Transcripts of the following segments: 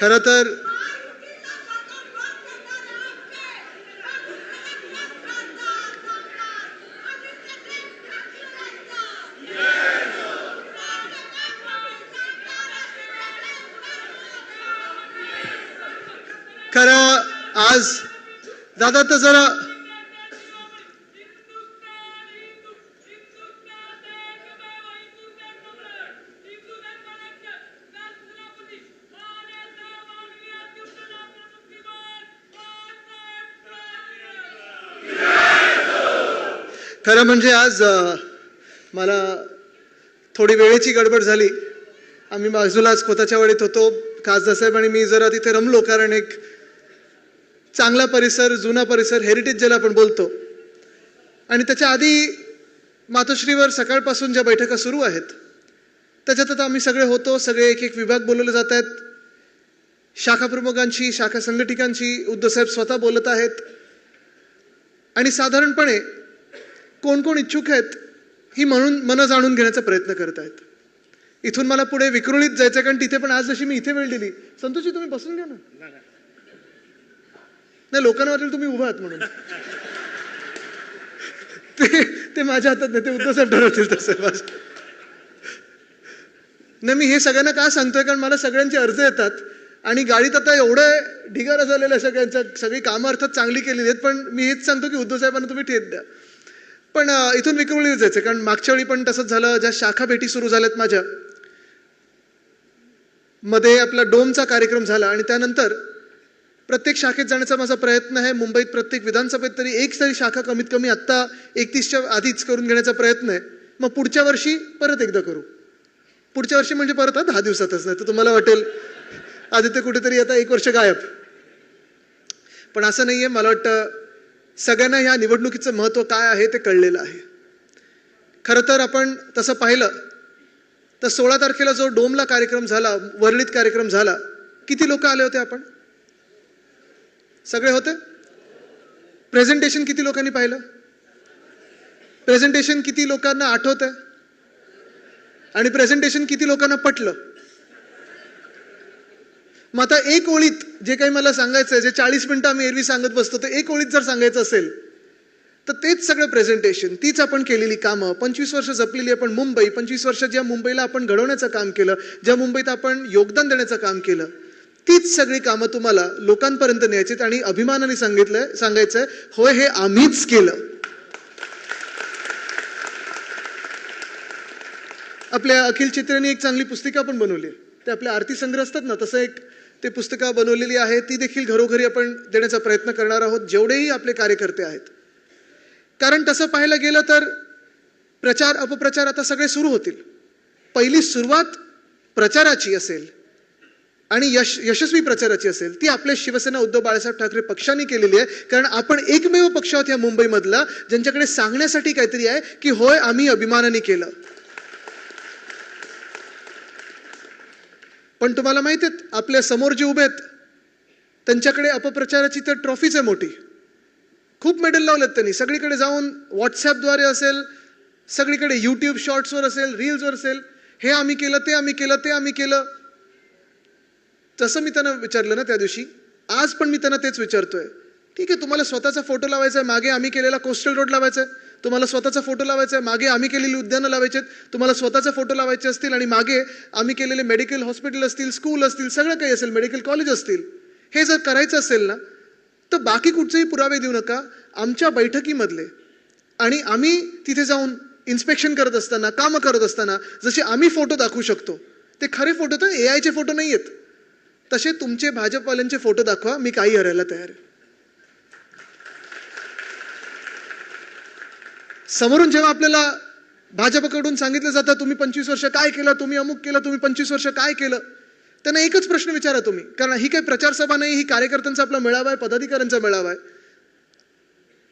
खरं तर खरं आज दादा तर जरा खरं म्हणजे आज मला थोडी वेळेची गडबड झाली. आम्ही बाजूला स्वतःच्या वेळेत होतो. खासदारसाहेब आणि मी जरा तिथे रमलो कारण एक चांगला परिसर जुना परिसर हेरिटेज ज्याला आपण बोलतो. आणि त्याच्या आधी मातोश्रीवर सकाळपासून ज्या बैठका सुरू आहेत त्याच्यात आता आम्ही सगळे होतो. सगळे एक एक विभाग बोलवले जात आहेत. शाखा प्रमुखांशी शाखा संघटिकांशी उद्धवसाहेब स्वतः बोलत आहेत. आणि साधारणपणे कोण कोण इच्छुक आहेत ही म्हणून मन जाणून घेण्याचा प्रयत्न करत आहेत. इथून मला पुढे विक्रोळीत जायचं कारण तिथे पण आज जशी मी इथे वेळ दिली. संतोषी तुम्ही बसून घ्या ना. नाही लोकांना वाटेल तुम्ही उभा आहात म्हणून. ते ते माझ्या हातात नाही ते उद्धवसाहेब ठरवतील तसं. नाही मी हे सगळ्यांना का सांगतोय? कारण मला सगळ्यांचे अर्ज येतात. आणि गाडीत आता एवढं ढिगारा झालेलं आहे सगळ्यांचा सगळी कामं अर्थात चांगली केलेली आहेत पण मी हेच सांगतो की उद्धव साहेबांना तुम्ही ठेत द्या. पण इथून विक्रोळीत जायचं कारण मागच्या वेळी पण तसंच झालं. ज्या शाखा भेटी सुरू झाल्यात माझ्या मध्ये आपला डोमचा कार्यक्रम झाला आणि त्यानंतर प्रत्येक शाखेत जाण्याचा माझा प्रयत्न आहे. मुंबईत प्रत्येक विधानसभेत तरी एक तरी शाखा कमीत कमी आत्ता एकतीसच्या आधीच करून घेण्याचा प्रयत्न आहे. मग पुढच्या वर्षी परत एकदा करू. पुढच्या वर्षी म्हणजे परत हा दहा दिवसातच. नाही तर तुम्हाला वाटेल आदित्य कुठेतरी आता एक वर्ष गायब. पण असं नाही आहे मला वाटतं सगळ्यांना ह्या निवडणुकीचं महत्त्व काय आहे ते कळलेलं आहे. खरं तर आपण तसं पाहिलं तर सोळा तारखेला जो डोमला कार्यक्रम झाला वर्णित कार्यक्रम झाला किती लोक आले होते आपण? सगळे होते? प्रेझेंटेशन किती लोकांनी पाहिलं? प्रेझेंटेशन किती लोकांना आठवत आहे आणि प्रेझेंटेशन किती लोकांना पटलं? मग आता एक ओळीत जे काही मला सांगायचं आहे जे चाळीस मिनटं आम्ही एरवी सांगत बसतो ते एक ओळीत जर सांगायचं असेल तर तेच सगळं प्रेझेंटेशन तीच आपण केलेली कामं. पंचवीस वर्ष जपलेली आपण मुंबई पंचवीस वर्ष ज्या मुंबईला आपण घडवण्याचं काम केलं ज्या मुंबईत आपण योगदान देण्याचं काम केलं तीच सगळी कामं तुम्हाला लोकांपर्यंत न्यायची आणि अभिमानाने सांगितलंय सांगायचंय होय हे आम्हीच केलं. आपल्या अखिल चित्रेने एक चांगली पुस्तिका पण बनवली. आहे. ते आपल्या आरती संग्रह असतात ना तसं एक ते पुस्तकं बनवलेली आहेत ती देखील घरोघरी आपण देण्याचा प्रयत्न करणार आहोत जेवढेही आपले कार्यकर्ते आहेत. कारण तसं पाहायला गेलं तर प्रचार अपप्रचार आता सगळे सुरू होतील. पहिली सुरुवात प्रचाराची असेल आणि यश यशस्वी प्रचाराची असेल ती आपल्या शिवसेना उद्धव बाळासाहेब ठाकरे पक्षाने केलेली आहे. कारण आपण एकमेव पक्ष आहोत या मुंबईमधला ज्यांच्याकडे सांगण्यासाठी काहीतरी आहे की होय आम्ही अभिमानाने केलं. पण तुम्हाला माहीत आहेत आपल्यासमोर जे उभे आहेत त्यांच्याकडे अपप्रचाराची तर ट्रॉफीच आहे मोठी. खूप मेडल लावलेत त्यांनी. सगळीकडे जाऊन व्हॉट्सॲपद्वारे असेल सगळीकडे यूट्यूब शॉर्ट्सवर असेल रील्सवर असेल हे आम्ही केलं ते आम्ही केलं ते आम्ही केलं. तसं मी त्यांना विचारलं ना त्या दिवशी. आज पण मी त्यांना तेच विचारतोय. ठीक आहे तुम्हाला स्वतःचा फोटो लावायचा आहे मागे आम्ही केलेला कोस्टल रोड लावायचा आहे. तुम्हाला स्वतःचा फोटो लावायचा आहे मागे आम्ही केलेली उद्यानं लावायचे आहेत तुम्हाला स्वतःचा फोटो लावायचे असतील आणि मागे आम्ही केलेले मेडिकल हॉस्पिटल असतील स्कूल असतील सगळं काही असेल मेडिकल कॉलेज असतील हे जर करायचं असेल ना तर बाकी कुठचेही पुरावे देऊ नका. आमच्या बैठकीमधले आणि आम्ही तिथे जाऊन इन्स्पेक्शन करत असताना कामं करत असताना जसे आम्ही फोटो दाखवू शकतो ते खरे फोटो तर ए आयचे फोटो नाही आहेत तसे तुमचे भाजपवाल्यांचे फोटो दाखवा मी काही हरायला तयार आहे. समोरून जेव्हा आपल्याला भाजपकडून सांगितलं जातं तुम्ही पंचवीस वर्ष काय केलं? तुम्ही अमुक केलं? तुम्ही पंचवीस वर्ष काय केलं? त्यांना एकच प्रश्न विचारा तुम्ही. कारण ही काही प्रचार सभा नाही ही कार्यकर्त्यांचा आपला मेळावा आहे पदाधिकाऱ्यांचा मेळावा आहे.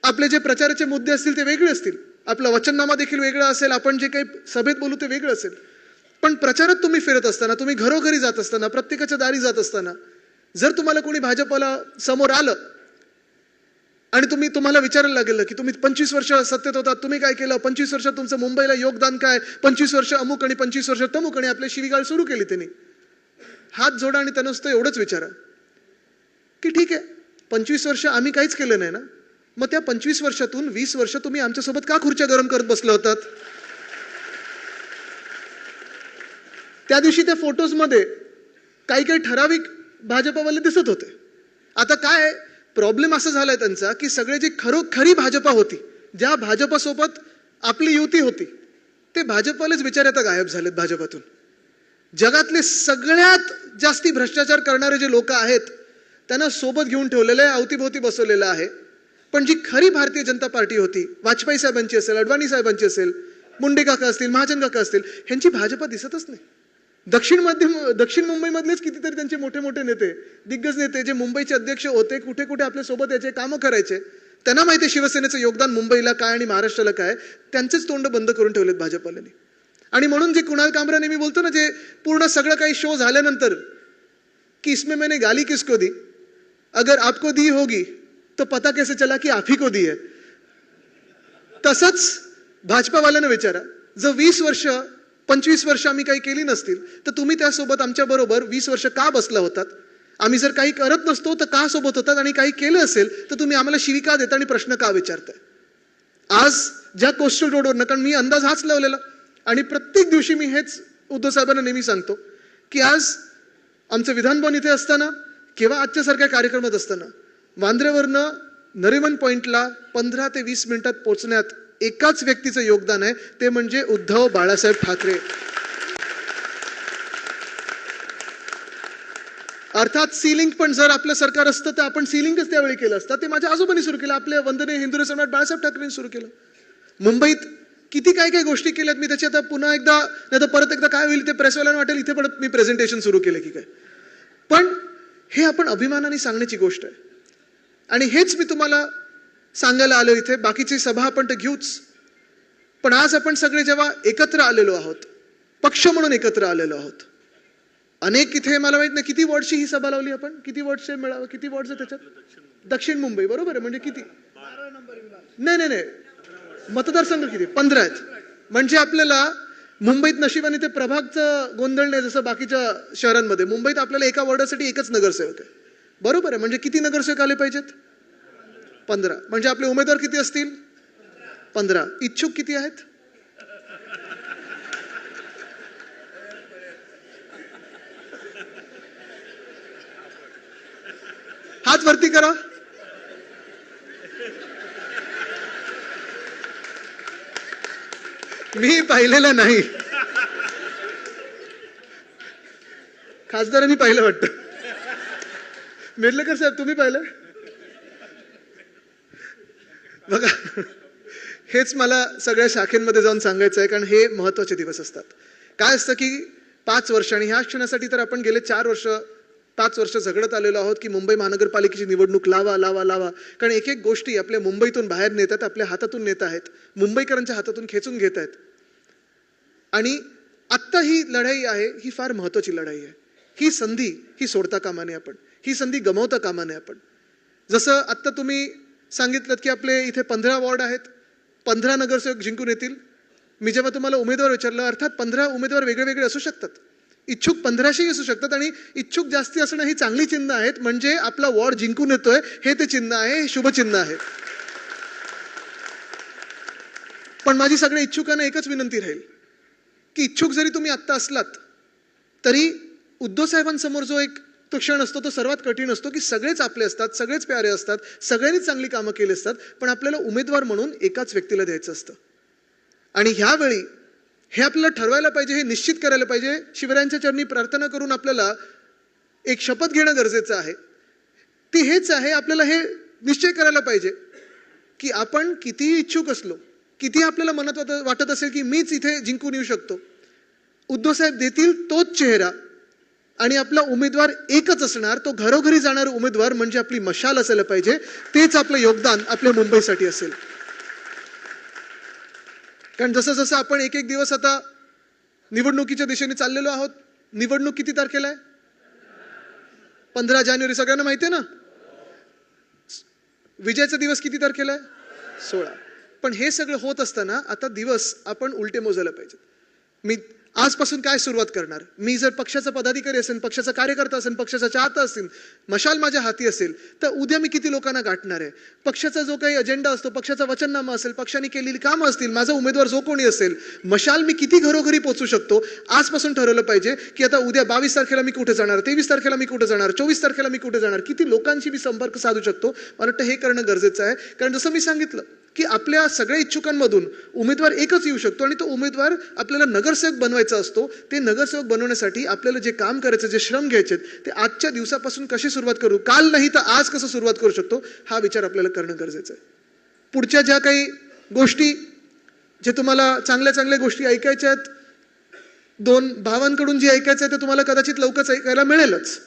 आपले जे प्रचाराचे मुद्दे असतील ते वेगळे असतील. आपला वचननामा देखील वेगळा असेल. आपण जे काही सभेत बोलू ते वेगळं असेल. पण प्रचारात तुम्ही फिरत असताना तुम्ही घरोघरी जात असताना प्रत्येकाच्या दारी जात असताना जर तुम्हाला कोणी भाजपला समोर आलं आणि तुम्ही तुम्हाला विचारायला लागेल की तुम्ही पंचवीस वर्ष सत्तेत होता तुम्ही काय केलं? पंचवीस वर्ष तुमचं मुंबईला योगदान काय? पंचवीस वर्ष अमुक आणि पंचवीस वर्ष तमुक आणि आपली शिवीगाळ सुरू केली त्यांनी. हात जोडा आणि त्यांना नुसतं एवढंच विचारा. की ठीक आहे पंचवीस वर्ष आम्ही काहीच केलं नाही ना? मग त्या पंचवीस वर्षातून वीस वर्ष तुम्ही आमच्यासोबत का खुर्च्या गरम करत बसला होतात? त्या दिवशी त्या फोटोजमध्ये काही काही ठराविक भाजपावाले दिसत होते. आता काय प्रॉब्लेम असा झालाय त्यांचा की सगळे जे खरोखरी भाजपा होती ज्या भाजपासोबत आपली युती होती ते भाजपवालेच विचार आता गायब झालेत भाजपातून. जगातले सगळ्यात जास्ती भ्रष्टाचार करणारे जे लोक आहेत त्यांना सोबत घेऊन ठेवलेलं आहे अवतीभोवती बसवलेलं आहे. पण जी खरी भारतीय जनता पार्टी होती वाजपेयी साहेबांची असेल अडवाणी साहेबांची असेल मुंडे काका असतील महाजन काका असतील ह्यांची भाजपा दिसतच नाही. दक्षिण मध्य दक्षिण मुंबईमधलेच कितीतरी त्यांचे मोठे मोठे नेते दिग्गज नेते जे मुंबईचे अध्यक्ष होते कुठे कुठे आपल्यासोबत याचे कामं करायचे त्यांना माहिती आहे शिवसेनेचं योगदान मुंबईला काय आणि महाराष्ट्राला काय त्यांचेच तोंड बंद करून ठेवलेत भाजपाने आणि म्हणून जे कुणाल कामरा नेहमी बोलतो ना जे पूर्ण सगळं काही शो झाल्यानंतर की इसमें मैंने गाली किसको दी? अगर आपको दी होगी तो पता कैसे चला की आप ही को दी है? तसंच भाजपावाल्यानं विचारा जर वीस वर्ष पंचवीस वर्ष आम्ही काही केली नसतील तर तुम्ही त्यासोबत आमच्या बरोबर वीस वर्ष का बसला होतात? आम्ही जर काही करत नसतो तर का सोबत होतात? आणि काही केलं असेल तर तुम्ही आम्हाला शिवी का देता आणि प्रश्न का विचारताय? आज ज्या कोस्टल रोडवर कारण मी अंदाज हाच लावलेला आणि प्रत्येक दिवशी मी हेच उद्धव साहेबांना नेहमी सांगतो की आज आमचं विधानभवन इथे असताना किंवा आजच्यासारख्या कार्यक्रमात असताना वांद्रेवरनं नरिमन पॉईंटला पंधरा ते वीस मिनिटात पोचण्यात एकाच व्यक्तीचं योगदान आहे ते म्हणजे उद्धव बाळासाहेब ठाकरे. अर्थात सिलिंग पण जर आपलं सरकार असतं तर आपण सिलिंगच त्यावेळी केलं असतं. ते माझ्या आजोबांनी सुरू केलं आपल्या वंदनीय हिंदू सम्राट बाळासाहेब ठाकरेंनी सुरू केलं. मुंबईत किती काय काय गोष्टी केल्यात मी त्याची आता पुन्हा एकदा नाही तर परत एकदा काय होईल ते प्रेसवाल्यांना वाटेल इथे परत मी प्रेझेंटेशन सुरू केलं की काय. पण हे आपण अभिमानाने सांगण्याची गोष्ट आहे. आणि हेच मी तुम्हाला सांगायला आलो इथे बाकीची सभा आपण तर घेऊच. पण आज आपण सगळे जेव्हा एकत्र आलेलो आहोत पक्ष म्हणून एकत्र आलेलो आहोत अनेक इथे मला माहीत नाही किती वॉर्डची ही सभा लावली आपण? किती वॉर्डचे मिळावं? किती वॉर्डचे त्याच्यात? दक्षिण मुंबई बरोबर आहे? म्हणजे किती? नाही नाही नाही. मतदारसंघ किती? पंधरा आहेत. म्हणजे आपल्याला मुंबईत नशिबाने ते प्रभागचं गोंधळ नाही जसं बाकीच्या शहरांमध्ये. मुंबईत आपल्याला एका वॉर्डासाठी एकच नगरसेवक आहे. बरोबर आहे? म्हणजे किती नगरसेवक आले पाहिजेत? पंधरा. म्हणजे आपले उमेदवार किती असतील? पंधरा. इच्छुक किती आहेत? हात वरती करा. मी पाहिलेलं नाही. खासदारांनी पाहिलं वाटतं. मिरलेकर साहेब तुम्ही पाहिलं? बघा हेच मला सगळ्या शाखेमध्ये जाऊन सांगायचं आहे कारण हे महत्त्वाचे दिवस असतात. काय असतं की पाच वर्ष आणि ह्या क्षणासाठी तर आपण गेले चार वर्ष पाच वर्ष झगडत आलेलो आहोत की मुंबई महानगरपालिकेची निवडणूक लावा लावा लावा. कारण एक एक गोष्टी आपल्या मुंबईतून बाहेर नेतात आपल्या हातातून नेत आहेत. मुंबईकरांच्या हातातून खेचून घेत आहेत. आणि आत्ता ही लढाई आहे ही फार महत्त्वाची लढाई आहे. ही संधी ही सोडता कामा नये आपण. ही संधी गमावता कामा नये आपण. जसं आत्ता तुम्ही सांगितलं की आपले इथे पंधरा वॉर्ड आहेत पंधरा नगरसेवक जिंकून येतील. मी जेव्हा तुम्हाला उमेदवार विचारलं अर्थात पंधरा उमेदवार वेगळे वेगळे असू शकतात. इच्छुक पंधराशेही असू शकतात आणि इच्छुक जास्ती असणं ही चांगली चिन्ह आहेत म्हणजे आपला वॉर्ड जिंकून येतोय हे ते चिन्ह आहे हे शुभचिन्ह आहे. पण माझी सगळ्या इच्छुकांना एकच विनंती राहील की इच्छुक जरी तुम्ही आत्ता असलात तरी उद्धव साहेबांसमोर जो एक तो क्षण असतो तो सर्वात कठीण असतो की सगळेच आपले असतात सगळेच प्यारे असतात सगळ्यांनीच चांगली कामं केली असतात पण आपल्याला उमेदवार म्हणून एकाच व्यक्तीला द्यायचं असतं. आणि ह्यावेळी हे आपल्याला ठरवायला पाहिजे हे निश्चित करायला पाहिजे शिवरायांच्या चरणी प्रार्थना करून आपल्याला एक शपथ घेणं गरजेचं आहे. ती हेच आहे आपल्याला हे निश्चय करायला पाहिजे की आपण कितीही इच्छुक असलो किती आपल्याला मनात वाटत असेल की मीच इथे जिंकून येऊ शकतो उद्धव साहेब देतील तोच चेहरा आणि आपला उमेदवार एकच असणार तो घरोघरी जाणारा उमेदवार म्हणजे आपली मशाल असायला पाहिजे तेच आपलं योगदान आपल्या मुंबईसाठी असेल. कारण जसं जसं आपण एक एक दिवस आता निवडणुकीच्या दिशेने चाललेलो आहोत निवडणूक किती तारखेला आहे? पंधरा जानेवारी सगळ्यांना माहिती आहे ना? विजयाचा दिवस किती तारखेला आहे? सोळा. पण हे सगळं होत असताना आता दिवस आपण उलटे मोजायला पाहिजेत. मी आजपासून काय सुरुवात करणार? मी जर पक्षाचा पदाधिकारी असेल पक्षाचा कार्यकर्ता असेल पक्षाचा चाहता असेल मशाल माझ्या हाती असेल तर उद्या मी किती लोकांना गाठणार आहे? पक्षाचा जो काही अजेंडा असतो पक्षाचा वचननामा असेल पक्षाने केलेली कामं असतील माझा उमेदवार जो कोणी असेल मशाल मी किती घरोघरी पोचू शकतो? आजपासून ठरवलं पाहिजे की आता उद्या बावीस तारखेला मी कुठे जाणार तेवीस तारखेला मी कुठे जाणार चोवीस तारखेला मी कुठे जाणार? किती लोकांशी मी संपर्क साधू शकतो? मला वाटतं हे करणं गरजेचं आहे. कारण जसं मी सांगितलं की आपल्या सगळ्या इच्छुकांमधून उमेदवार एकच येऊ शकतो आणि तो उमेदवार आपल्याला नगरसेवक बनवायचा असतो. ते नगरसेवक बनवण्यासाठी आपल्याला जे काम करायचं जे श्रम घ्यायचे ते आजच्या दिवसापासून कशी सुरुवात करू? काल नाही तर आज कसं सुरुवात करू शकतो? हा विचार आपल्याला करणं गरजेचं आहे. पुढच्या ज्या काही गोष्टी जे तुम्हाला चांगल्या चांगल्या गोष्टी ऐकायच्या आहेत दोन भावांकडून जे ऐकायचं आहे ते तुम्हाला कदाचित लवकरच ऐकायला मिळेलच.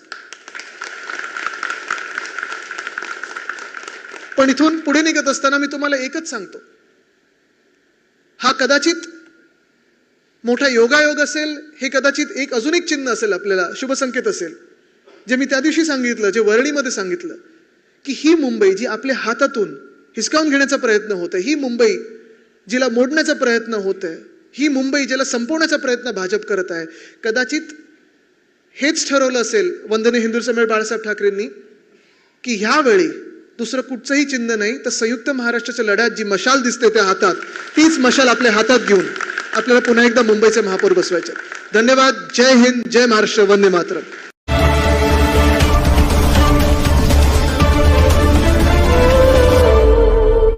पण इथून पुढे निघत असताना मी तुम्हाला एकच सांगतो. हा कदाचित मोठा योगायोग असेल हे कदाचित एक अजून एक चिन्ह असेल आपल्याला शुभसंकेत असेल जे मी त्या दिवशी सांगितलं जे वर्णीमध्ये सांगितलं की ही मुंबई जी आपल्या हातातून हिसकावून घेण्याचा प्रयत्न होत आहे ही मुंबई जिला मोडण्याचा प्रयत्न होत आहे ही मुंबई ज्याला संपवण्याचा प्रयत्न भाजप करत आहे कदाचित हेच ठरवलं असेल वंदने हिंदू समेळ बाळासाहेब ठाकरेंनी की ह्यावेळी दुसरं कुठचंही चिन्ह नाही तर संयुक्त महाराष्ट्राच्या लढ्यात जी मशाल दिसते त्या हातात तीच मशाल आपल्या हातात घेऊन आपल्याला पुन्हा एकदा मुंबईचे महापौर बसवायचे धन्यवाद. जय हिंद. जय महाराष्ट्र. वंदे मातरम.